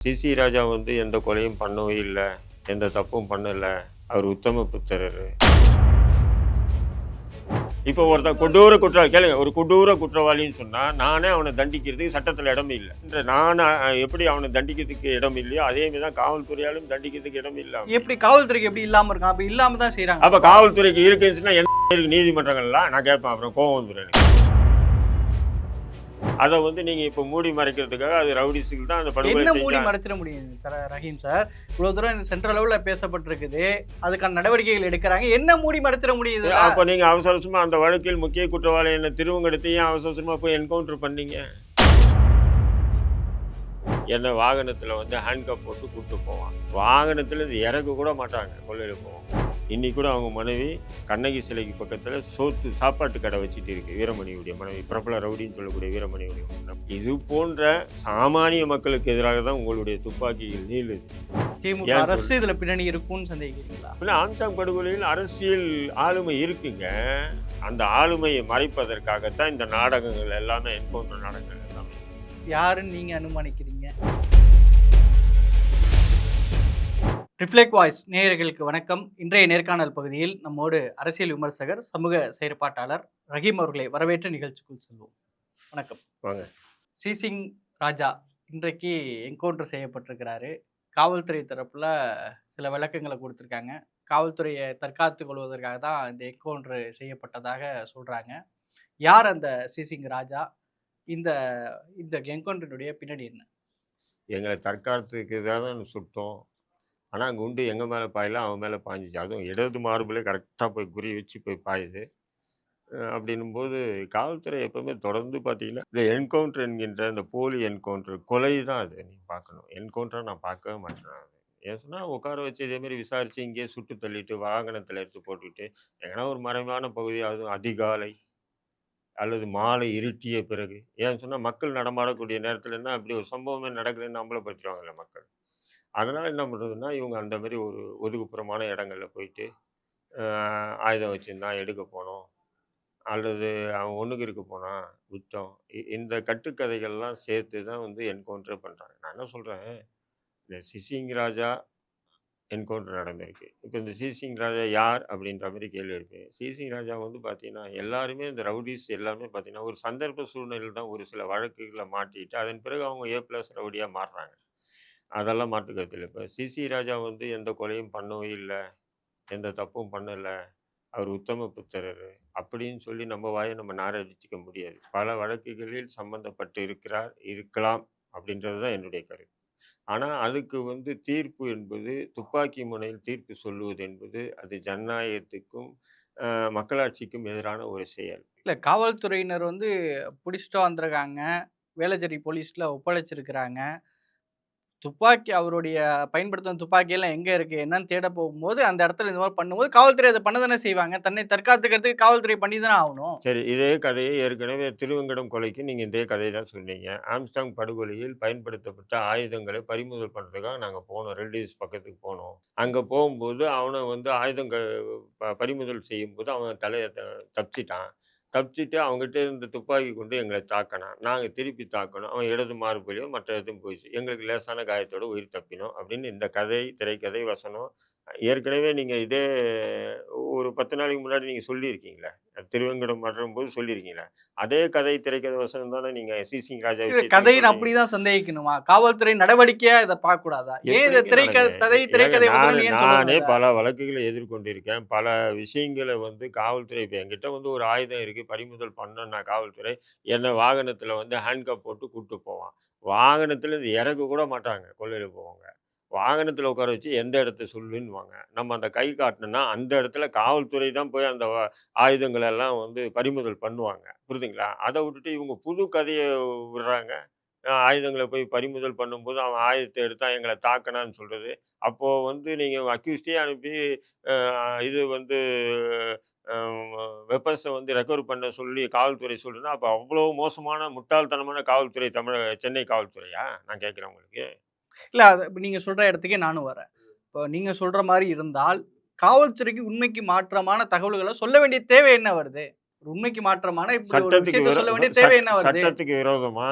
CC ராஜா வந்து எந்த கொலையும் பண்ணவே இல்லை. எந்த தப்பும் பண்ணல. அவர் உத்தம புத்திரர் இப்போ ஒருத்தன் கொடூர குற்றவாளி கேளுங்க ஒரு கொடூர குற்றவாளின்னு சொன்னா நானே அவனை தண்டிக்கிறதுக்கு சட்டத்தில் இடம் இல்லை. நான் எப்படி அவனை தண்டிக்கிறதுக்கு இடம் இல்லையோ அதே மாதிரி தான் காவல்துறையாலும் தண்டிக்கிறதுக்கு இடம் இல்லை எப்படி காவல்துறைக்கு எப்படி இல்லாம இருக்கான்? அப்ப இல்லாம தான் செய்யறாங்க அப்ப காவல்துறைக்கு இருக்குன்னு சொன்னா என்ன நீதிமன்றங்கள்லாம் நான் கேட்பேன் அப்புறம் கோவம் வந்துடும் எனக்கு. அதை வந்து நீங்க இப்ப மூடி மறைக்கிறதுக்காக அது ரவுடிஸுக்கு தான் அந்த படுகொலை என்ன மூடி. மறைச்சிட முடியும் ரஹீம் சார்? இவ்வளவு தூரம் இந்த சென்ட்ரல் லெவல்ல பேசப்பட்டிருக்குது. அதுக்கான நடவடிக்கைகள் எடுக்கிறாங்க. என்ன மூடி மறைச்சிட முடியுது அப்ப நீங்க அவசர அவசரமா அந்த வழக்கில் முக்கிய குற்றவாளி என்ன திருவங்கெடுத்து ஏன் அவசர அவசரமா போய் என்கவுண்டர் பண்ணீங்க? என்ன வாகனத்துல வந்து ஹேண்ட்கப் போட்டு கூப்பிட்டு போவான். வாகனத்துல இருந்து இறக்க கூட மாட்டாங்க. கொள்ளையில போவாங்க இன்னைக்கு கூட அவங்க மனைவி கண்ணகி சிலைக்கு பக்கத்துல சோத்து சாப்பாட்டு கடை வச்சுட்டு இருக்கு வீரமணியுடைய மனைவி. பிரபல ரவுடின்னு சொல்லக்கூடிய வீரமணியுடைய மனைவி. இது போன்ற சாமானிய மக்களுக்கு எதிராக தான் உங்களுடைய துப்பாக்கிகள் நீளுது. திமுக அரசு இதுல பின்னணி இருக்கும்னு சந்தேகிக்கிறீங்களா? இல்லை ஆம்சாங் படுகொலையில் அரசியல் ஆளுமை இருக்குங்க. அந்த ஆளுமையை மறைப்பதற்காகத்தான் இந்த நாடகங்கள் எல்லாமே என்கவுண்டர் நாடகங்கள் எல்லாமே. யாருன்னு நீங்க அனுமானிக்கிறீங்க? ரிஃப்ளெக்ட் வாய்ஸ் நேயர்களுக்கு வணக்கம். இன்றைய நேர்காணல் பகுதியில் நம்மோடு அரசியல் விமர்சகர் சமூக செயற்பாட்டாளர் ரஹீம் அவர்களை வரவேற்று நிகழ்ச்சிக்குள் செல்வோம். வணக்கம். வாங்க. சிசிங் ராஜா இன்றைக்கு என்கவுண்டர் செய்யப்பட்டிருக்கிறாரு. காவல்துறை தரப்புல சில விளக்கங்களை கொடுத்துருக்காங்க. காவல்துறையை தற்காத்து கொள்வதற்காக தான் இந்த என்கவுண்டர் செய்யப்பட்டதாக சொல்றாங்க. யார் அந்த சிசிங் ராஜா? இந்த இந்த என்கவுண்டருடைய பின்னாடி என்ன? எங்களை தற்காலத்துக்கு தான் சுட்டோம் ஆனால் குண்டு எங்கள் மேலே பாயலாம் அவன் மேலே பாய்ஞ்சிச்சு அதுவும் இடது மார்பிலே கரெக்டாக போய் குறி வச்சு போய் பாயுது. அப்படின்னும் போது காவல்துறை எப்பவுமே தொடர்ந்து பார்த்தீங்கன்னா இந்த என்கவுண்டர் என்கின்ற இந்த போலி என்கவுண்டர் கொலை தான் அது. நீ பார்க்கணும் என்கவுண்டரை நான் பார்க்கவே மாட்டேன் அது. ஏன் சொன்னால் உட்கார வச்சு இதேமாரி விசாரித்து இங்கேயே சுட்டு தள்ளிட்டு வாகனத்தில் எடுத்து போட்டுக்கிட்டு எங்கன்னா ஒரு மறைவான பகுதி அதுவும் அதிகாலை அல்லது மாலை இருட்டிய பிறகு ஏன் சொன்னால் மக்கள் நடமாடக்கூடிய நேரத்தில் என்ன அப்படி ஒரு சம்பவமே நடக்குதுன்னு பற்றிடுவாங்கல்ல மக்கள். அதனால் என்ன பண்ணுறதுன்னா இவங்க அந்த மாதிரி ஒரு ஒதுக்குப்புறமான இடங்கள்ல போயிட்டு ஆயுதம் வச்சுருந்தான் எடுக்க போனோம். அல்லது அவன் ஒன்றுக்கு இருக்க போனான் விட்டோம். இ- இந்த கட்டுக்கதைகள்லாம் சேர்த்து தான் வந்து என்கவுண்டரே பண்ணுறாங்க நான் என்ன சொல்கிறேன் இந்த சிசிங் ராஜா என்கவுண்டர் நடந்திருக்கு. இப்போ இந்த சிசிங் ராஜா யார்? அப்படின்ற மாதிரி கேள்வி இருக்கு. சிசிங் ராஜா வந்து பார்த்தீங்கன்னா எல்லாருமே இந்த ரவுடிஸ் எல்லாருமே பார்த்தீங்கன்னா ஒரு சந்தர்ப்ப சூழ்நிலையில் தான் ஒரு சில வழக்குகளை மாட்டிட்டு அதன் பிறகு அவங்க ஏ ப்ளஸ் ரவுடியாக மாறுறாங்க. அதெல்லாம் மாற்றுக்கிறது இல்லை. இப்போ சிசி ராஜா வந்து எந்த கொலையும் பண்ணவே இல்லை. எந்த தப்பும் பண்ணலை. அவர் உத்தம புத்திரர். அப்படின்னு சொல்லி நம்ம வாயை நம்ம நாரடிச்சிக்க முடியாது. பல வழக்குகளில் சம்பந்தப்பட்டு இருக்கிறார் இருக்கலாம் அப்படின்றது தான் என்னுடைய கருத்து. ஆனால் அதுக்கு வந்து தீர்ப்பு என்பது துப்பாக்கி முனையில் தீர்ப்பு சொல்லுவது என்பது அது ஜனநாயகத்துக்கும் மக்களாட்சிக்கும் எதிரான ஒரு செயல். இல்லை காவல்துறையினர் வந்து பிடிச்சிட்டு வந்திருக்காங்க. வேளச்சேரி போலீஸில் ஒப்படைச்சிருக்கிறாங்க. துப்பாக்கி அவருடைய பயன்படுத்தும் துப்பாக்கியெல்லாம் எங்கே இருக்குது என்னன்னு தேட போகும்போது அந்த இடத்துல இந்த மாதிரி பண்ணும்போது காவல்துறை அதை பண்ண தானே செய்வாங்க. தன்னை தற்காத்துக்கிறதுக்கு காவல்துறை பண்ணி தானே ஆகணும். சரி இதே கதையை ஏற்கனவே திருவங்கடம் கொலைக்கு நீங்கள் இதே கதையை தான் சொன்னீங்க. ஆம்ஸ்டாங் படுகொலையில் பயன்படுத்தப்பட்ட ஆயுதங்களை பறிமுதல் பண்ணுறதுக்காக நாங்கள் போனோம். ரெல்டிஸ் பக்கத்துக்கு போனோம். அங்கே போகும்போது அவனை வந்து ஆயுதங்கள் ப- பறிமுதல் செய்யும்போது அவன் தலையை த தப்பிச்சிட்டான். தப்பிச்சிட்டு அவங்ககிட்ட இருந்த துப்பாக்கி கொண்டு எங்களை தாக்கினான். நாங்கள் திருப்பி தாக்கணும் அவன் இடது மாறுபடியும் மற்ற எதுவும் போயிடுச்சு. எங்களுக்கு லேசான காயத்தோட உயிர் தப்பினோம் அப்படின்னு இந்த கதை திரைக்கதை வசனம் ஏற்கனவே நீங்கள் இதே ஒரு பத்து நாளைக்கு முன்னாடி நீங்கள் சொல்லியிருக்கீங்களே. திருவங்கடம் மாற்றும் போது சொல்லியிருக்கீங்களே. அதே கதை திரைக்கதை வசனம் தானே நீங்கள் சிசிங் ராஜா இது விஷயத்துல கதையின் சொன்னீங்க. அப்படிதான் சந்தேகிக்கணுமா? காவல்துறை நடவடிக்கையா இதை பார்க்க கூடாதா ஏன் இதை திரைக்கதை திரைக்கதை நானு- பல வழக்குகளை எதிர்கொண்டிருக்கேன். பல விஷயங்களை வந்து காவல்துறை இப்போ என்கிட்ட வந்து ஒரு ஆயுதம் இருக்கு பறிமுதல் பண்ணேன்னா காவல்துறை என்னை வாகனத்துல வந்து ஹேண்ட்கப் போட்டு கூப்பிட்டு போவான். வாகனத்துல இருந்து இறக்க கூட மாட்டாங்க கொள்ளையில போவாங்க. வாகனத்தில் உட்கார வச்சு எந்த இடத்த சொல்லுன்னுவாங்க. நம்ம அந்த கை காட்டினோம்னா அந்த இடத்துல காவல்துறை தான் போய் அந்த வ- ஆயுதங்களை எல்லாம் வந்து பறிமுதல் பண்ணுவாங்க. புரியுதுங்களா? அதை விட்டுட்டு இவங்க புது கதையை விடுறாங்க. ஆயுதங்களை போய் பறிமுதல் பண்ணும்போது அவன் ஆயுதத்தை எடுத்தால் எங்களை தாக்கினான்னு சொல்கிறது அப்போது வந்து நீங்கள் அக்யூஸ்டே அனுப்பி இது வந்து வெப்பன்ஸை வந்து ரெக்கவர் பண்ண சொல்லி காவல்துறை சொல்லுன்னா அப்போ அவ்வளோ மோசமான முட்டாள்தனமான காவல்துறை தமிழக சென்னை காவல்துறையா? நான் கேட்குறேன் உங்களுக்கு. இல்ல அது இப்ப நீங்க சொல்ற இடத்துக்கே நானும் வரேன். இப்போ நீங்க சொல்ற மாதிரி இருந்தால் காவல்துறைக்கு உண்மைக்கு மாற்றமான தகவல்களை சொல்ல வேண்டிய தேவை என்ன வருது? உண்மைக்கு மாற்றமான இப்படி சொல்ல வேண்டிய தேவை என்ன வருது? சட்டத்துக்கு விரோதமா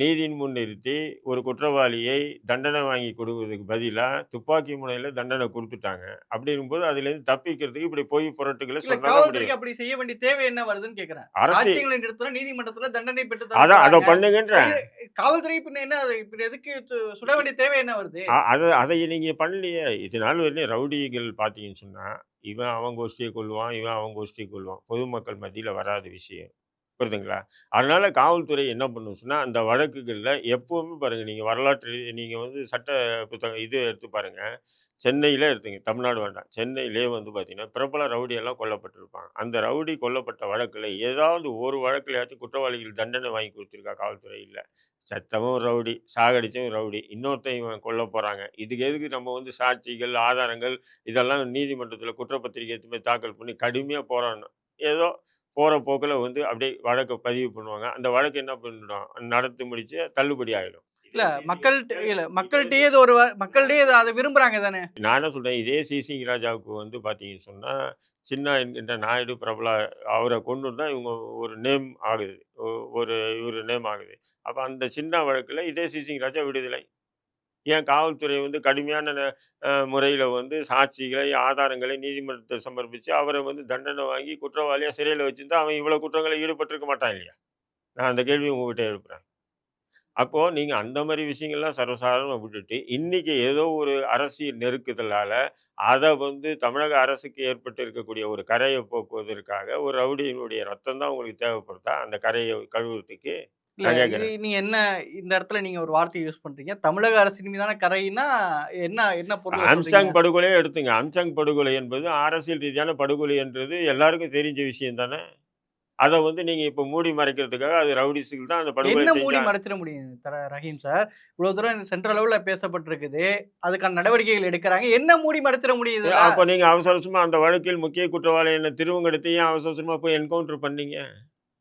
நீதியின் முன் நிறுத்தி ஒரு குற்றவாளியை தண்டனை வாங்கி கொடுக்கறதுக்கு பதிலாக துப்பாக்கி முனையில் தண்டனை கொடுத்துட்டாங்க. அப்படிங்கும்போது அதுலேருந்து தப்பிக்கிறதுக்கு இப்படி பொய் புரட்டுகளை முடியும். அப்படி செய்ய வேண்டிய தேவை என்ன வருதுன்னு கேக்குறேன். அரசு சாட்சியங்களை நிறுத்தினா நீதிமன்றத்துல தண்டனை பெற்று அதான் அதை சொல்றாங்க. பண்ணுங்கன்ற இது காவல்துறை பின்ன என்ன அது இப்படி எதுக்கு சுட வேண்டிய தேவை என்ன வருது? அதை அதை நீங்கள் பண்ணலையே. இது நாள் வரையும் ரவுடிகள் பார்த்தீங்கன்னு சொன்னால் இவன் அவன் கோஷ்டியை கொள்வான் இவன் அவன் கோஷ்டியை கொள்வான் பொதுமக்கள் மத்தியில் வராத விஷயம். புரியுதுங்களா? அதனால் காவல்துறை என்ன பண்ணும் சொன்னால் அந்த வழக்குகளில் எப்போவுமே பாருங்கள் நீங்கள் வரலாற்று நீங்கள் வந்து சட்ட புத்தகம் இது எடுத்து பாருங்கள் சென்னையில் எடுத்துங்க தமிழ்நாடு வேண்டாம். சென்னையிலே வந்து பார்த்தீங்கன்னா பிரபல ரவுடியெல்லாம் கொல்லப்பட்டிருப்பாங்க. அந்த ரவுடி கொல்லப்பட்ட வழக்கில் ஏதாவது ஒரு வழக்கிலையாச்சும் குற்றவாளிகள் தண்டனை வாங்கி கொடுத்துருக்கா காவல்துறை? இல்லை. சத்தமும் ரவுடி சாகடிச்சும் ரவுடி இன்னொருத்தையும் கொல்ல போகிறாங்க இதுக்கு எதுக்கு நம்ம வந்து சாட்சிகள் ஆதாரங்கள் இதெல்லாம் நீதிமன்றத்தில் குற்றப்பத்திரிகை எடுத்து போய் தாக்கல் பண்ணி கடுமையாக போராடணும். ஏதோ போகிற போக்கில் வந்து அப்படியே வழக்கை பதிவு பண்ணுவாங்க. அந்த வழக்கு என்ன பண்ணிடும் நடத்தி முடிச்சு தள்ளுபடி ஆகிடும் இல்ல மக்கள்கிட்ட இல்ல மக்கள்கிட்டயே இது ஒரு மக்கள்கிட்டயே இது அதை விரும்புறாங்க தானே? நான் என்ன சொல்கிறேன் இதே சிசிங் ராஜாவுக்கு வந்து பார்த்தீங்கன்னு சொன்னால் சின்ன என்கின்ற நாயுடு பிரபலா அவரை கொண்டு தான் இவங்க ஒரு நேம் ஆகுது. ஒ- ஒரு இவர் நேம் ஆகுது. அப்போ அந்த சின்ன வழக்கில் இதே சிசிங் ராஜா விடுதலை. ஏன் காவல்துறை வந்து கடுமையான முறையில் வந்து சாட்சிகளை ஆதாரங்களை நீதிமன்றத்தை சமர்ப்பித்து அவரை வந்து தண்டனை வாங்கி குற்றவாளியாக சிறையில் வச்சுருந்தா அவன் இவ்வளோ குற்றங்களை ஈடுபட்டிருக்க மாட்டான் இல்லையா? நான் அந்த கேள்வி உங்ககிட்ட எழுப்புறேன். அப்போது நீங்கள் அந்த மாதிரி விஷயங்கள்லாம் சர்வசாதாரணமாக விட்டுட்டு இன்றைக்கி ஏதோ ஒரு அரசியல் நெருக்குதலால் அதை வந்து தமிழக அரசுக்கு ஏற்பட்டு இருக்கக்கூடிய ஒரு கரையை போக்குவதற்காக ஒரு ரவுடியினுடைய ரத்தம் தான் உங்களுக்கு தேவைப்படுதா? அந்த கரையை கழுவுறதுக்கு நீங்க என்ன இந்த இடத்துல நீங்க ஒரு வார்த்தை யூஸ் பண்றீங்க? தமிழக அரசின் மீதான கரைனா என்ன என்ன பொருள் சொல்றீங்க? படுகொலையே எடுத்துங்க. ஆம்ஸ்டாங் படுகொலை என்பது அரசியல் ரீதியான படுகொலை என்றது எல்லாருக்கும் தெரிஞ்ச விஷயம் தானே. அதை வந்து நீங்கள் இப்போ மூடி மறைக்கிறதுக்காக அது ரவுடிஸுக்கு தான் அந்த படுகொலை என்ன மூடி மறைச்சிட முடியும் ரஹீம் சார் இவ்வளவு தூரம் இந்த சென்ட்ரல் லெவல்ல பேசப்பட்டிருக்குது. அதுக்கான நடவடிக்கைகள் எடுக்கிறாங்க. என்ன மூடி மறைச்சிட முடியுது அப்போ நீங்கள் அவசர அவசரமாக அந்த வழக்கில் முக்கிய குற்றவாளி என்ன திருவங்கடத்தையும் அவசர அவசரமாக போய் என்கவுண்டர் பண்ணீங்க?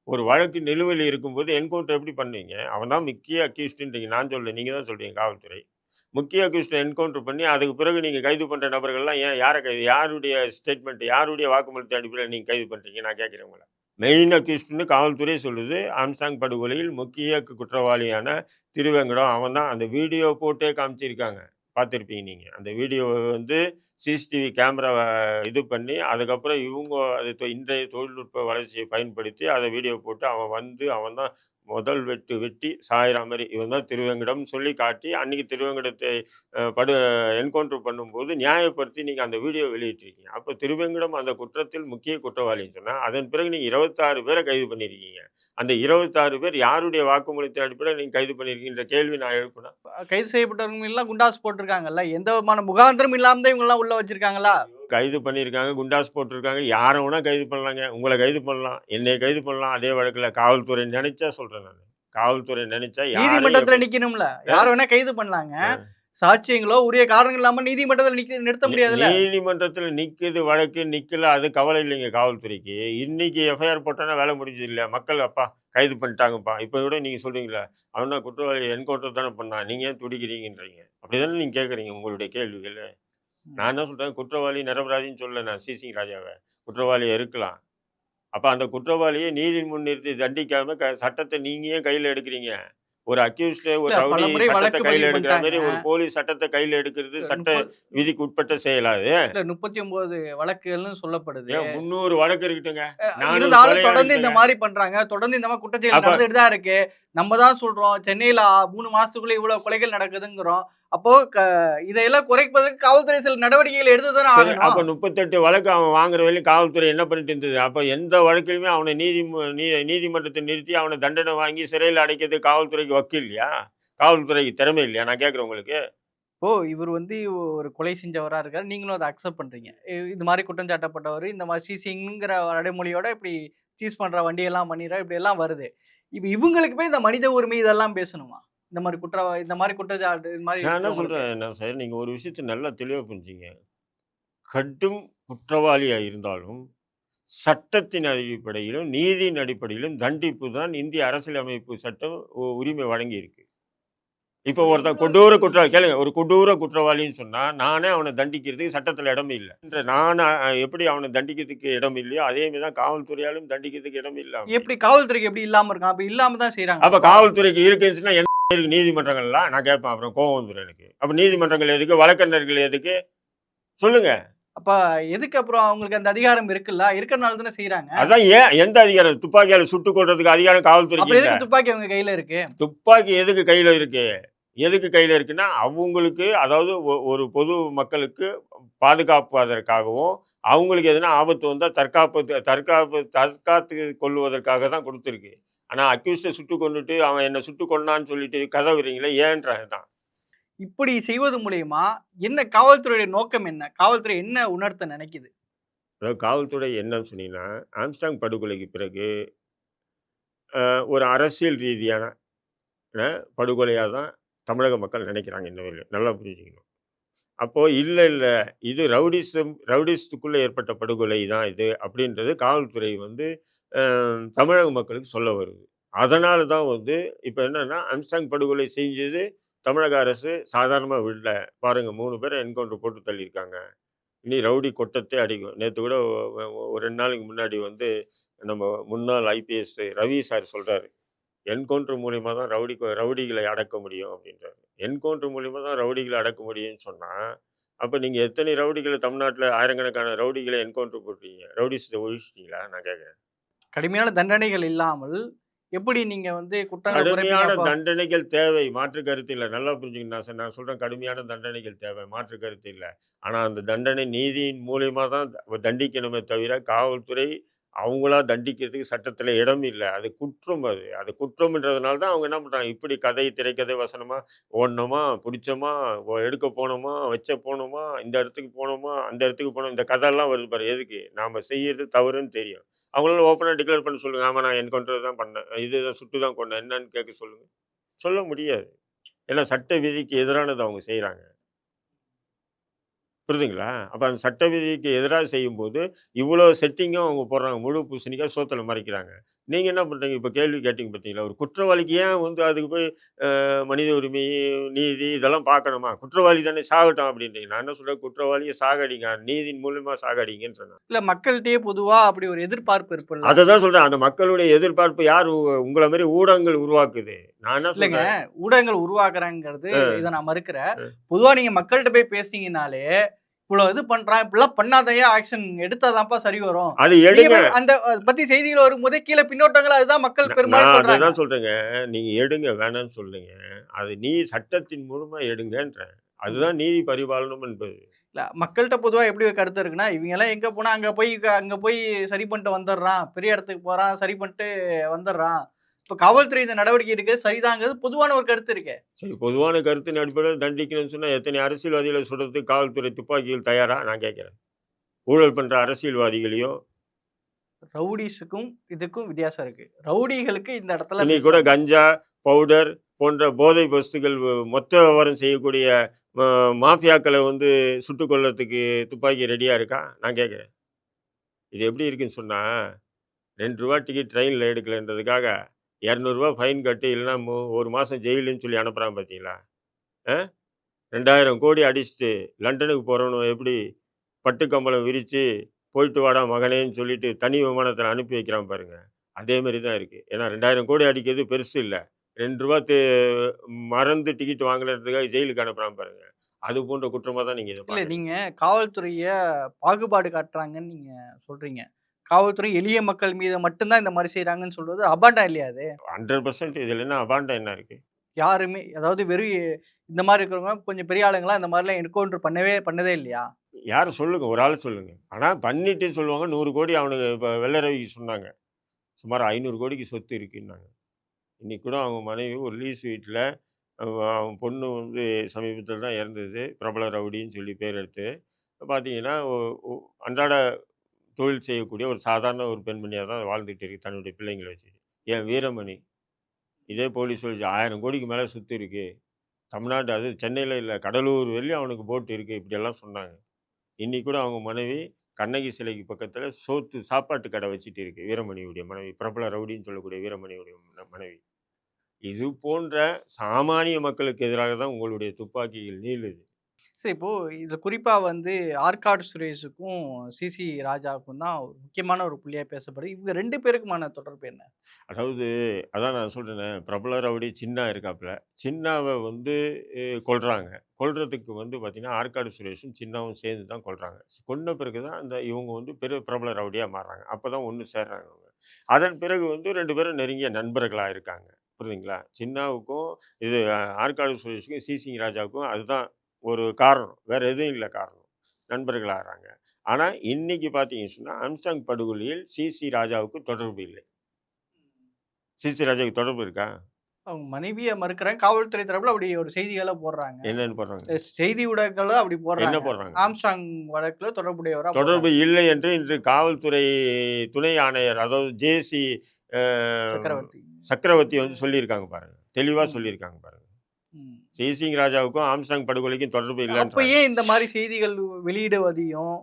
ஒரு வழக்கு நிலுவையில் இருக்கும்போது என்கவுண்டர் எப்படி பண்ணுவீங்க? அவன் தான் முக்கிய அக்யூஸ்டுன்றீங்க நான் சொல்ல நீங்கள் தான் சொல்கிறீங்க காவல்துறை. முக்கிய அக்யூஸ்டை என்கவுண்டர் பண்ணி அதுக்கு பிறகு நீங்கள் கைது பண்ணுற நபர்கள்லாம் ஏன் யாரை கைது யாருடைய ஸ்டேட்மெண்ட் யாருடைய வாக்குமூலத்தை அடிப்படையில் நீங்கள் கைது பண்ணுறீங்க நான் கேட்குறேன் உங்களை. மெயின் அக்யூஸ்ட்னு காவல்துறை சொல்லுது. ஆம்சாங் படுகொலையில் முக்கிய குற்றவாளியான திருவேங்கடம் அவன் தான் அந்த வீடியோ போட்டே காமிச்சிருக்காங்க. பார்த்துருப்பீங்க நீங்கள் அந்த வீடியோவை வந்து சிசிடிவி கேமராவை இது பண்ணி அதுக்கப்புறம் இவங்க அது தொ- இன்றைய தொழில்நுட்ப வளர்ச்சியை பயன்படுத்தி அதை வீடியோ போட்டு அவன் வந்து அவன் தான் முதல் வெட்டு வெட்டி சாயிற மாதிரி இவன் தான் திருவேங்கடம்னு சொல்லி காட்டி அன்றைக்கி திருவேங்கடத்தை படு என்கவுண்டர் பண்ணும்போது நியாயப்படுத்தி நீங்கள் அந்த வீடியோ வெளியிட்டிருக்கீங்க. அப்போ திருவேங்கடம் அந்த குற்றத்தில் முக்கிய குற்றவாளின்னு சொன்னால் அதன் பிறகு நீங்கள் இருபத்தாறு பேரை கைது பண்ணியிருக்கீங்க அந்த இருபத்தாறு பேர் யாருடைய வாக்குமூலத்தின் அடிப்படையில் நீங்கள் கைது பண்ணியிருக்கீங்கன்ற கேள்வி நான் எழுப்பினேன் கைது செய்யப்பட்டவங்க எல்லாம் குண்டாஸ் போட்டிருக்காங்கல்ல எந்த விதமான முகாந்திரம் இல்லாமல் இவங்கெல்லாம் உள்ளே வச்சுருக்காங்களா வச்சிருக்காங்களா? கைது பண்ணியிருக்காங்க குண்டாஸ் போட்டிருக்காங்க. யாரை வேணா கைது பண்ணலாங்க. உங்களை கைது பண்ணலாம். என்னை கைது பண்ணலாம். அதே வழக்கில் காவல்துறை நினைச்சா சொல்கிறேன் நான். காவல்துறை நினைச்சா நீதிமன்றத்துல நிக்கணும்ல. யார் வேணா கைது பண்ணலாங்க. சாட்சியங்களோ உரிய காரணங்கள் இல்லாம நீதிமன்றத்துல நிக்க நிறுத்த முடியாதுல்ல. நீதிமன்றத்தில் நிக்குது வழக்கு நிக்கல அது கவலை இல்லைங்க காவல்துறைக்கு. இன்னைக்கு எஃப்ஐஆர் போட்டானா வேலை முடிஞ்சது இல்லையா மக்கள் அப்பா கைது பண்ணிட்டாங்கப்பா. இப்போ கூட நீங்க சொல்றீங்களா அவனா குற்றவாளி என்கவுண்டர் தானே பண்ணான். நீங்க ஏன் துடிக்கிறீங்கன்றீங்க. அப்படிதானே நீங்க கேட்குறீங்க உங்களுடைய கேள்விகள். நான் என்ன சொல்றேன்? குற்றவாளி நிரபராதின்னு சொல்ல நான் சிசிங் ராஜாவை. குற்றவாளியை இருக்கலாம். அப்ப அந்த குற்றவாளியை நீதி முன் நிறுத்தி தண்டிக்காம க- சட்டத்தை நீங்க ஏன் கையில எடுக்கிறீங்க? ஒரு அக்யூஸ்ட் ஒரு ரவுடி சட்டத்தை கையில எடுக்கிற மாதிரி ஒரு. போலீஸ் சட்டத்தை கையில எடுக்கிறது சட்ட விதிக்கு உட்பட்ட செயலாது முப்பத்தி ஒன்பது வழக்குகள்னு சொல்லப்படுது. முந்நூறு வழக்கு இருக்குட்டுங்க. கொலை தொடர்ந்து இந்த. மாதிரி பண்றாங்க. தொடர்ந்து இந்த மாதிரி குற்றச்செயல் நடந்துட்டு தான் இருக்கு. நம்ம தான் சொல்றோம் சென்னையில மூணு மாசத்துக்குள்ள இவ்வளவு கொலைகள் நடக்குதுங்கிறோம். அப்போ இதையெல்லாம் குறைப்பதற்கு காவல்துறை சில நடவடிக்கைகள் எடுத்து தானே சரி, அப்ப ஆகணும் முப்பத்தெட்டு வழக்கு அவன் வாங்குற வரையும் காவல்துறை என்ன பண்ணிட்டு இருந்தது? அப்ப எந்த வழக்கிலுமே அவனை நீதி நீதிமன்றத்தை நிறுத்தி அவனை தண்டனை வாங்கி சிறையில் அடைக்கிறது காவல்துறைக்கு வக்கு இல்லையா? காவல்துறைக்கு திறமை இல்லையா? நான் கேட்குறேன் உங்களுக்கு. ஓ இவர் வந்து ஒரு கொலை செஞ்சவரா இருக்காரு. நீங்களும் அதை அக்செப்ட் பண்றீங்க. இ- இது மாதிரி குற்றம் சாட்டப்பட்டவர் இந்த மாதிரி சீசிங்கிற அடைமொழியோட இப்படி சீஸ் பண்ற வண்டியெல்லாம் பண்ணிடுறா இப்படி எல்லாம் வருது. இப்போ இவங்களுக்கு போய் இந்த மனித உரிமை இதெல்லாம் பேசணுமா? இந்த மாதிரி குற்ற இந்த மாதிரி குற்றச்சாட்டு இந்த மாதிரி நான் என்ன. சொல்றேன் நான் சார் நீங்க ஒரு விஷயத்தை நல்லா தெளிவா புரிஞ்சுங்க கடும் குற்றவாளியா இருந்தாலும் சட்டத்தின் அடிப்படையிலும் நீதியின் அடிப்படையிலும் தண்டிப்பு தான் இந்திய அரசியலமைப்பு சட்டம் உரிமை வழங்கி இருக்கு. இப்போ ஒருத்தன் கொடூர குற்றவாளி கேளுங்க ஒரு கொடூர குற்றவாளின்னு சொன்னா நானே அவனை தண்டிக்கிறதுக்கு சட்டத்துல இடம் இல்லை. என்ற நான் எப்படி அவனை தண்டிக்கிறதுக்கு இடம் இல்லையோ அதே மாதிரி தான் காவல்துறையாலும் தண்டிக்கிறதுக்கு இடம் இல்லை. எப்படி காவல்துறைக்கு எப்படி இல்லாம இருக்கான்? அப்ப இல்லாம தான் செய்யறாங்க அப்ப காவல்துறைக்கு இருக்குன்னு சொன்னா என்ன இருக்கு நீதிமன்றங்கள்லாம் நான் கேட்பேன் அப்புறம் கோவம் வந்துடும் எனக்கு. அப்போ நீதிமன்றங்கள் எதுக்கு? வழக்கறிஞர்கள் எதுக்கு? சொல்லுங்க. அப்ப எதுக்கு அப்புறம் அவங்களுக்கு அந்த அதிகாரம் இருக்குல்ல? இருக்கறனால தானே செய்யறாங்க அதான் ஏன் எந்த அதிகாரம்? துப்பாக்கியால சுட்டு கொள்றதுக்கு அதிகாரம் இல்ல எதுக்கு துப்பாக்கி அவங்க கையில இருக்கு? துப்பாக்கி எதுக்கு கையில இருக்கு? எதுக்கு கையில இருக்குன்னா அவங்களுக்கு அதாவது ஒரு பொது மக்களுக்கு பாதுகாப்பதற்காகவும் அவங்களுக்கு எதுனா ஆபத்து வந்தால் தற்காப்பு தற்காப்பு தற்காத்து கொள்வதற்காக தான் கொடுத்துருக்கு. ஆனால் அக்யூஸ்டை சுட்டு கொண்டுட்டு அவன் என்னை சுட்டு கொண்டான்னு சொல்லிட்டு கதவுறீங்களே ஏன்றது தான்? இப்படி செய்வது மூலியமா என்ன காவல்துறையுடைய நோக்கம் என்ன? காவல்துறை என்ன உணர்த்த நினைக்குது? அதாவது காவல்துறை என்னன்னு சொன்னீங்கன்னா ஆம்ஸ்டாங் படுகொலைக்கு பிறகு ஒரு அரசியல் ரீதியான படுகொலையாக தான் தமிழக மக்கள் நினைக்கிறாங்க இன்ன வரையிலும். நல்லா புரிஞ்சுக்கணும். அப்போது இல்லை இல்லை இது ரவுடிசம் ரவுடிசத்துக்குள்ளே ஏற்பட்ட படுகொலை தான் இது அப்படின்றது காவல்துறை வந்து அஹ், தமிழக மக்களுக்கு சொல்ல வருது. அதனால தான் வந்து இப்போ என்னன்னா அம்சாங் படுகொலை செஞ்சது தமிழக அரசு சாதாரணமாக விடல. பாருங்க மூணு பேரை என்கவுண்டர் போட்டு தள்ளியிருக்காங்க. இனி ரவுடி கொட்டத்தை அடிக்கும். நேற்று கூட ஒ- ஒ- ஒரு ரெண்டு நாளைக்கு முன்னாடி வந்து நம்ம முன்னாள் ஐபிஎஸ் ரவி சார் சொல்கிறாரு என்கவுண்டர் மூலியமா தான் ரவுடி ரவுடிகளை அடக்க முடியும் அப்படின்றாரு. என்கவுண்டர் மூலியமா தான் ரவுடிகளை அடக்க முடியும்னு சொன்னா அப்போ நீங்க எத்தனை ரவுடிகளை தமிழ்நாட்டில் ஆயிரக்கணக்கான ரவுடிகளை என்கவுண்டர் போட்டீங்க ரவுடிஸை ஒழிச்சிட்டீங்களா நான் கேட்குறேன். கடுமையான தண்டனைகள் இல்லாமல் எப்படி நீங்க வந்து கடுமையான? தண்டனைகள் தேவை மாற்று கருத்து இல்லை. நல்லா புரிஞ்சுக்கணும் நான் சொ- நான் சொல்றேன் கடுமையான தண்டனைகள் தேவை மாற்று கருத்து இல்லை. ஆனா அந்த தண்டனை நீதியின் மூலியமா தான் தண்டிக்கணுமே தவிர காவல்துறை அவங்களா தண்டிக்கிறதுக்கு சட்டத்தில் இடம் இல்லை. அது குற்றம் அது. அது குற்றம்ன்றதுனால தான் அவங்க என்ன பண்ணுறாங்க இப்படி கதை திரைக்கதை வசனமாக ஓடணுமா பிடிச்சோமா எடுக்க போனோமா வச்ச போனோமா இந்த இடத்துக்கு போனோமா அந்த இடத்துக்கு போனோம் இந்த கதையெல்லாம் வருது பாரு. எதுக்கு? நாம் செய்யறது தவறுன்னு தெரியும். அவங்களால ஓப்பனாக டிக்ளேர் பண்ண சொல்லுங்க. ஆமாம் நான் என்கவுண்டர் தான் பண்ணேன். இது சுட்டு தான் கொண்டேன். என்னன்னு கேட்க சொல்லுங்கள் சொல்ல முடியாது. ஏன்னா சட்ட விதிக்கு எதிரானது அவங்க செய்கிறாங்க புரியுதுங்களா? அப்போ அந்த சட்ட விதிக்கு எதிராக செய்யும்போது இவ்வளோ செட்டிங்கும் அவங்க போடுறாங்க. முழு பூசணிக்காக சோத்தில் மறைக்கிறாங்க. நீங்கள் என்ன பண்ணுறீங்க இப்போ கேள்வி கேட்டிங்க பார்த்தீங்களா ஒரு குற்றவாளிக்கு ஏன் வந்து அதுக்கு போய் மனித உரிமை நீதி இதெல்லாம் பார்க்கணுமா? குற்றவாளி தானே சாகட்டும் அப்படின்றீங்க. நான் என்ன சொல்கிறேன் குற்றவாளியை சாகடிங்க. நீதியின் மூலியமாக சாகடிங்கன்னு சொன்னேன் இல்ல மக்கள்கிட்டயே பொதுவா அப்படி ஒரு எதிர்பார்ப்பு இருப்பில்ல அதை தான் சொல்கிறேன் அந்த மக்களுடைய எதிர்பார்ப்பு யார் உங்களை மாதிரி ஊடகங்கள் உருவாக்குது? நான் என்ன சொல்கிறேன் ஊடகங்கள் உருவாக்குறாங்கிறது. இதை நான் மறுக்கிறேன். ஆ. பொதுவா நீங்க மக்கள்கிட்ட போய் பேசுனீங்கனாலே இவ்வளவு இது பண்றான் இப்படிலாம் பண்ணாதையா ஆக்ஷன் எடுத்தாதான்ப்பா சரி வரும். அது எடுங்க. அந்த பத்தி செய்திகள் வரும்போதே கீழே பின்னோட்டங்கள் அதுதான் மக்கள் பெரும்பாலும் அதுதான் சொல்றேங்க. நீங்க எடுங்க வேணாம்னு சொல்லுங்க. அது நீ சட்டத்தின் மூலமா எடுங்கன்றேன். அதுதான் நீதி பரிபாலனம் என்பது. இல்ல மக்கள்கிட்ட பொதுவா எப்படி ஒரு கருத்து இருக்குன்னா இவங்க எல்லாம் எங்க போனா அங்க போய் அங்க போய் சரி பண்ணிட்டு வந்துடுறான். பெரிய இடத்துக்கு போறான் சரி பண்ணிட்டு வந்துடுறான். இப்ப காவல்துறை இந்த நடவடிக்கை எடுக்கிறது சரிதாங்கிறது பொதுவான ஒரு கருத்து இருக்கு. சரி பொதுவான கருத்தின் அடிப்படையில் தண்டிக்கணும்னு சொன்னா எத்தனை அரசியல்வாதிகளை சுடுறதுக்கு காவல்துறை துப்பாக்கிகள் தயாரா? நான் கேட்கிறேன். ஊழல் பண்ற அரசியல்வாதிகளையும் ரவுடிஸுக்கும் இதுக்கும் வித்தியாசம் இருக்கு. ரவுடிகளுக்கு இந்த இடத்துல இன்னைக்கு கூட கஞ்சா பவுடர் போன்ற போதை வஸ்துகள் மொத்த வியாபாரம் செய்யக்கூடிய மாஃபியாக்களை வந்து சுட்டுக் கொல்றதுக்கு துப்பாக்கி ரெடியாக இருக்கா? நான் கேட்குறேன். இது எப்படி இருக்குன்னு சொன்னால் ரெண்டு ரூபா டிக்கெட் ட்ரெயினில் எடுக்கலைன்றதுக்காக இரநூறுவா ஃபைன் கட்டி இல்லைன்னா மு- ஒரு மாதம் ஜெயிலுன்னு சொல்லி அனுப்புகிறான் பார்த்தீங்களா? ஆ? ரெண்டாயிரம் கோடி அடிச்சுட்டு லண்டனுக்கு போகிறவனு எப்படி பட்டு கம்பளம் விரித்து போயிட்டு வாடா மகனேன்னு சொல்லிட்டு தனி விமானத்தில் அனுப்பி வைக்கிறான் பாருங்க. அதே மாதிரி தான் இருக்குது ஏன்னா ரெண்டாயிரம் கோடி அடிக்கிறது பெருசு இல்லை. ரெண்டு ரூபா மறந்து டிக்கெட் வாங்கலன்றதுக்காக ஜெயிலுக்கு அனுப்புகிறான் பாருங்க. அது போன்ற குற்றமாக தான் நீங்கள் இதை இல்ல பார்க்குறீங்க. நீங்க காவல்துறைய பாகுபாடு காட்டுறாங்கன்னு நீங்க சொல்றீங்க. காவல்துறை எளிய மக்கள் மீது மட்டும்தான் இந்த மாதிரி செய்றாங்கன்னு சொல்றது அபாண்டா இல்லையா அது? ஹண்ட்ரட் பர்சன்ட் இதில் என்ன அபாண்டம் என்ன இருக்குது யாருமே அதாவது வெறும் இந்த மாதிரி இருக்கிறவங்க கொஞ்சம் பெரிய ஆளுங்களா இந்த மாதிரிலாம் என்கவுண்டர் பண்ணவே பண்ணதே இல்லையா? யார் சொல்லுங்க ஒரு ஆள் சொல்லுங்க. ஆனால் பண்ணிட்டு சொல்லுவாங்க நூறு கோடி அவனுக்கு இப்போ வெள்ளரவிக்கு சொன்னாங்க. சுமார் ஐநூறு கோடிக்கு சொத்து இருக்குன்னாங்க. இன்னைக்கு கூட அவங்க மனைவி ஒரு லீஸ் வீட்டில் அவன் பொண்ணு வந்து சமீபத்தில் தான் இறந்தது பிரபல ரவுடின்னு சொல்லி பேர் எடுத்து. பார்த்தீங்கன்னா அன்றாட தொழில் செய்யக்கூடிய ஒரு சாதாரண ஒரு பெண்மணியாக தான் வாழ்ந்துட்டு இருக்கு தன்னுடைய பிள்ளைங்களை வச்சு. ஏன் வீரமணி? இதே போலீஸ் சொல்லிச்சு ஆயிரம் கோடிக்கு மேலே சுற்றி இருக்கு. தமிழ்நாடு அது சென்னையில் இல்லை கடலூர் வரையிலும் அவனுக்கு போட்டு இருக்குது இப்படியெல்லாம் சொன்னாங்க. இன்னைக்கு கூட அவங்க மனைவி கண்ணகி சிலைக்கு பக்கத்தில் சோத்து சாப்பாட்டு கடை வச்சுட்டு இருக்கு வீரமணியுடைய மனைவி பிரபல ரவுடின்னு சொல்லக்கூடிய வீரமணியுடைய மனைவி. இது போன்ற சாமானிய மக்களுக்கு எதிராக தான் உங்களுடைய துப்பாக்கிகள் நீளுது. சரி இப்போ இதில் குறிப்பாக வந்து ஆற்காடு சுரேஷுக்கும் சிசி ராஜாவுக்கும் தான் ஒரு முக்கியமான ஒரு புள்ளியாக பேசப்படுது. இவங்க ரெண்டு பேருக்குமான தொடர்பு என்ன? அதாவது அதான் நான் சொல்கிறேன் பிரபல ரவுடி சின்னா இருக்காப்புல. சின்னாவை வந்து அஹ், கொள்றதுக்கு வந்து பார்த்தீங்கன்னா ஆற்காடு சுரேஷும் சின்னாவும் சேர்ந்து தான் கொள்கிறாங்க கொன்ன பிறகு தான் அந்த இவங்க வந்து பெரிய பிரபல ரவுடியாக மாறுறாங்க. அப்போ தான் ஒன்று சேர்றாங்க அவங்க. அதன் பிறகு வந்து ரெண்டு பேரும் நெருங்கிய நண்பர்களாக இருக்காங்க. புரியுதுங்களா? சின்னாவுக்கும் இது ஆற்காடு சுரேஷுக்கும் சிசிங் ராஜாவுக்கும் அதுதான் ஒரு காரணம். வேற எதுவும் இல்லை காரணம். நண்பர்களாகிறாங்க ஆனால் இன்னைக்கு பார்த்தீங்கன்னு சொன்னால் ஆம்ஸ்டாங் படுகொலையில் சிசி ராஜாவுக்கு தொடர்பு இல்லை. சிசி ராஜாவுக்கு தொடர்பு இருக்கா? அவங்க மனைவியை மறுக்கிறாங்க. காவல்துறை தரப்புல அப்படி ஒரு செய்திகளை போடுறாங்க. என்னன்னு போடுறாங்க? செய்தி ஊடகங்கள்ல அப்படி என்ன போடுறாங்க? போடுறாங்க ஆம்ஸ்டாங் வழக்குல தொடர்புடையவரா தொடர்பு இல்லை என்று இன்று காவல்துறை துணை ஆணையர் அதாவது ஜேசி சக்கரவர்த்தி. சக்கரவர்த்தி வந்து சொல்லியிருக்காங்க பாருங்க. தெளிவாக. சொல்லியிருக்காங்க பாருங்க. ஜெய்சிங் ராஜாவுக்கும் ஆம்ஸ்டாங் படுகொலைக்கும் தொடர்பு அப்ப இல்லைன்னு ஏன் இந்த மாதிரி செய்திகள் வெளியிடுவதையும்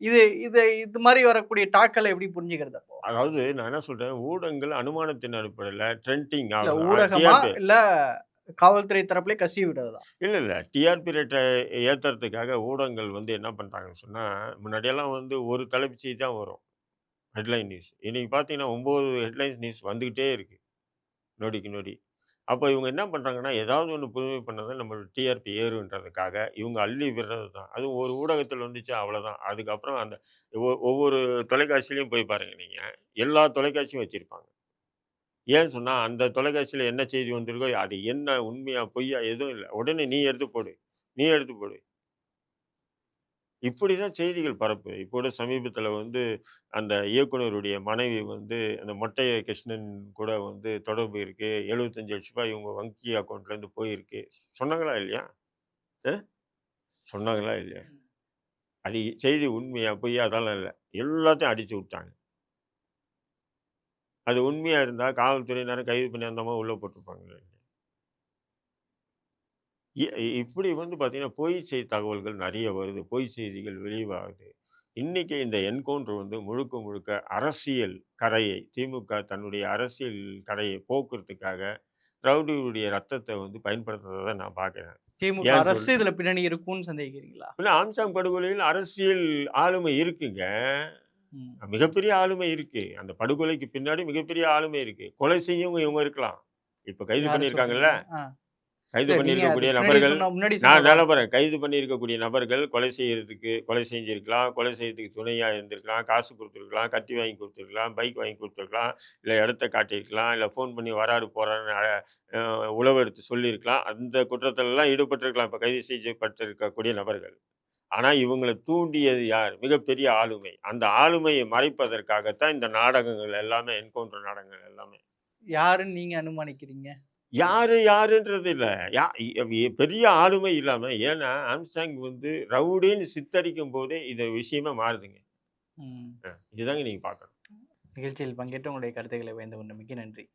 இது இது இது மாதிரி வரக்கூடிய டாக்களை எப்படி புரிஞ்சுக்கிறது அப்போ? அதாவது நான் என்ன சொல்றேன் ஊடகங்கள் அனுமானத்தின் அடிப்படையில் ட்ரெண்டிங் இல்ல ஊடகமா இல்ல காவல்துறை தரப்புல கசி விடுறதா? இல்லை இல்லை. டிஆர்பி ரேட்டை ஏற்றுறதுக்காக ஊடகங்கள் வந்து என்ன பண்ணுறாங்கன்னு சொன்னால் முன்னாடியெல்லாம் வந்து ஒரு தலைப்பு செய்தி தான் வரும். Headline news. இன்னைக்கு பார்த்தீங்கன்னா ஒம்பது ஹெட்லைன்ஸ் நியூஸ் வந்துக்கிட்டே இருக்குது நொடிக்கு நொடி. அப்போ இவங்க என்ன பண்ணுறாங்கன்னா ஏதாவது ஒன்று புதுமை பண்ணதான் நம்மளோட டிஆர்பி ஏறுன்றதுக்காக இவங்க அள்ளி விடுறது தான் அதுவும் ஒரு ஊடகத்தில் வந்துச்சு அவ்வளோதான் அதுக்கப்புறம் அந்த ஒ- ஒவ்வொரு தொலைக்காட்சியிலையும் போய் பாருங்க நீங்கள் எல்லா தொலைக்காட்சியும் வச்சுருப்பாங்க. ஏன்னு சொன்னால் அந்த தொலைக்காட்சியில் என்ன செய்தி வந்திருக்கோ அது என்ன உண்மையா பொய்யா எதுவும் இல்லை. உடனே நீ எடுத்து போடு. நீ எடுத்து போடு. இப்படி தான் செய்திகள் பரப்பு. இப்போ கூட சமீபத்தில் வந்து அந்த இயக்குனருடைய மனைவி வந்து அந்த மொட்டைய கிருஷ்ணன் கூட வந்து தொடர்பு இருக்கு. எழுபத்தஞ்சு லட்ச ரூபாய் இவங்க வங்கி அக்கௌண்ட்லேருந்து போயிருக்கு. சொன்னாங்களா இல்லையா? சொன்னாங்களா இல்லையா? அது செய்தி உண்மையா பொய்யா அதெல்லாம் இல்லை. எல்லாத்தையும் அடிச்சு விட்டாங்க. அது உண்மையா இருந்தா காவல்துறையினரை கைது பண்ணி அந்த மாதிரி உள்ள போட்டிருப்பாங்க இப்படி வந்து பார்த்தீங்கன்னா பொய் செய்தி தகவல்கள் நிறைய வருது. பொய் செய்திகள் வெளிவாகுது. இன்னைக்கு இந்த என்கவுண்டர் வந்து முழுக்க முழுக்க அரசியல் கரையை திமுக தன்னுடைய அரசியல் கரையை போக்குறதுக்காக ரவுடியுடைய ரத்தத்தை வந்து பயன்படுத்துறதை நான் பார்க்குறேன். திமுக அரசு இதுல பின்னணி இருக்கும்னு சந்தேகிக்கிறீங்களா? இல்லை ஆம்சாங் படுகொலையில் அரசியல் ஆளுமை இருக்குங்க. மிகப்பெரிய ஆளுமை இருக்கு. அந்த படுகொலைக்கு பின்னாடி மிகப்பெரிய ஆளுமை இருக்கு. கொலை செய்யவங்க இவங்க இருக்கலாம். இப்போ கைது யாரு பண்ணியிருக்காங்கல்ல. கைது பண்ணியிருக்கக்கூடிய நபர்கள் நான் நல்லா பாருங்க கைது பண்ணியிருக்கக்கூடிய நபர்கள் கொலை செய்யறதுக்கு கொலை செஞ்சிருக்கலாம் கொலை செய்யறதுக்கு துணையாக இருந்திருக்கலாம் காசு கொடுத்துருக்கலாம் கத்தி வாங்கி கொடுத்துருக்கலாம் பைக் வாங்கி கொடுத்துருக்கலாம் இல்லை இடத்த காட்டியிருக்கலாம் இல்லை ஃபோன் பண்ணி வராரு போகிறான்னு உழவு எடுத்து சொல்லியிருக்கலாம். அந்த குற்றத்திலலாம் ஈடுபட்டிருக்கலாம் இப்போ கைது செய்யப்பட்டிருக்கக்கூடிய நபர்கள். ஆனால் இவங்களை தூண்டியது யார்? மிகப்பெரிய ஆளுமை. அந்த ஆளுமையை மறைப்பதற்காகத்தான் இந்த நாடகங்கள் எல்லாமே என்கவுண்டர் நாடகங்கள் எல்லாமே. யாருன்னு நீங்க அனுமானிக்கிறீங்க? யாரு யாருன்றது இல்லை. யா பெரிய ஆளுமை இல்லாமல் ஏன்னா ஆம்ஸ்டாங் வந்து ரவுடின்னு சித்தரிக்கும் போதே இது விஷயமா மாறுதுங்க. இதுதாங்க நீங்கள் பார்க்கணும் நிகழ்ச்சியில் பங்கேற்று உங்களுடைய கருத்துக்களை கொண்டு மிக்க நன்றி.